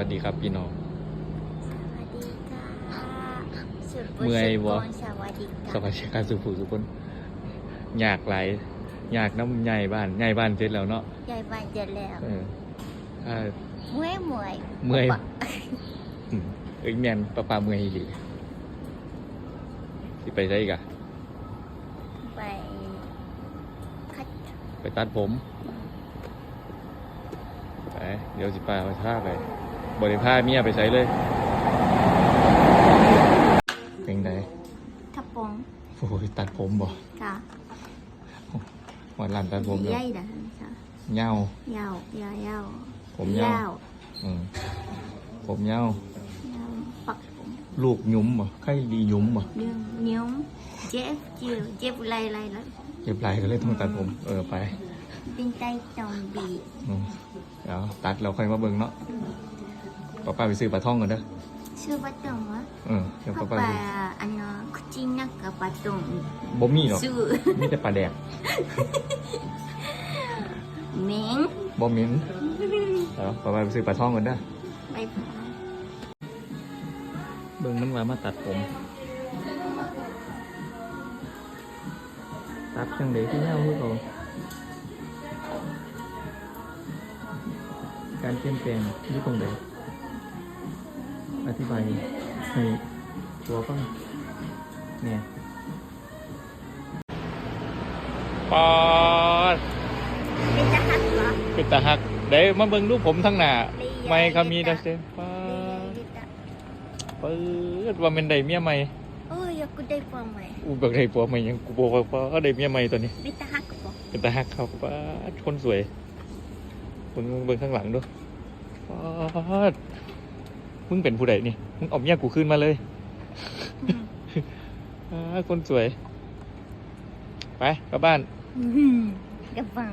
วัสดีครับพี่น้องสวัสดีค่ะสุดเมื่อยบ่สวัสดีสค่ะวัสดีครับสุภูทุกคนอยากไหลายอยากน้ำใหญ่บ้านใหญ่บ้านเสร็จแล้วเนาะยายบ้านเจะแล้วเออถ้าเมื่อยเมื่อยเมื่อยปะอืมเอ้ยแมนปลาปลาเมื่อยอีหลีสิไปใช่อีกอะไปคัดไปตัดผมไปเดี๋ยวสิปาไปท่าไป บริผ้าเมียไปใช้เลยเป็นไงทับปงโอ้ยตัดผมบ่ค่ะวันหลันตัดผมเดี๋ยวใหญ่นะค่ะเหย้ายาวยาวยาวผมเหย้ายาวอืมผมเหย้ายาวปักผมลูกหยุ้มบ่ใครดีหยุ้มบ่เรื่องนิ้วเจ็บจิ๋วเจ็บไรไรแล้วเก็บไหลก็เลยต้องตัดผม เออไปเป็นใจจอมบีอืมเดี๋ยวตัดเราค่อยมาเบิ่งเนาะ ป้าป้าไปซื้อปลาท่องก่อนเด้อชื่อว่าตรงวะเออเดี๋ยวเข้าป้าไปป้าไปอันนั้นคุจินักกับปลาตรงบ่มีหรอกชื่อมีแต่ปลาแดกเมงบ่มินเดี๋ยวป้าป้าไปซื้อปลาท่องก่อนเด้อไปพอเบิ่งมันว่ามาตัดผม ตัดจังเดที่เน่าคือเขาการเปลี่ยนแปลงอยู่ตรงไหน อธิบายให้ตัวฟังเนี่ยปอดเป็นจะหักเหรอเป็นตาหักเดี๋ยวมาเบิ่งรูปผมทั้งหน้าไม่เขามีดัสเซนปอดเปิดว่าเป็นไดเมียใหม่โอ้ยอยากกูได้ฟองไหมอูแบบไดปัวใหม่ยังกูบอกว่าปอดได้เมียใหม่ตัวนี้เป็นจะหักเหรอเป็นตาหักเขาปาดคนสวยเบิ่งเบิ่งข้างหลังด้วยปาด มึงเป็นผู้ใดนี่ มึงเอาเมียกูขึ้นมาเลยปาดคนสวย ไปกลับบ้านอืมกับฟัง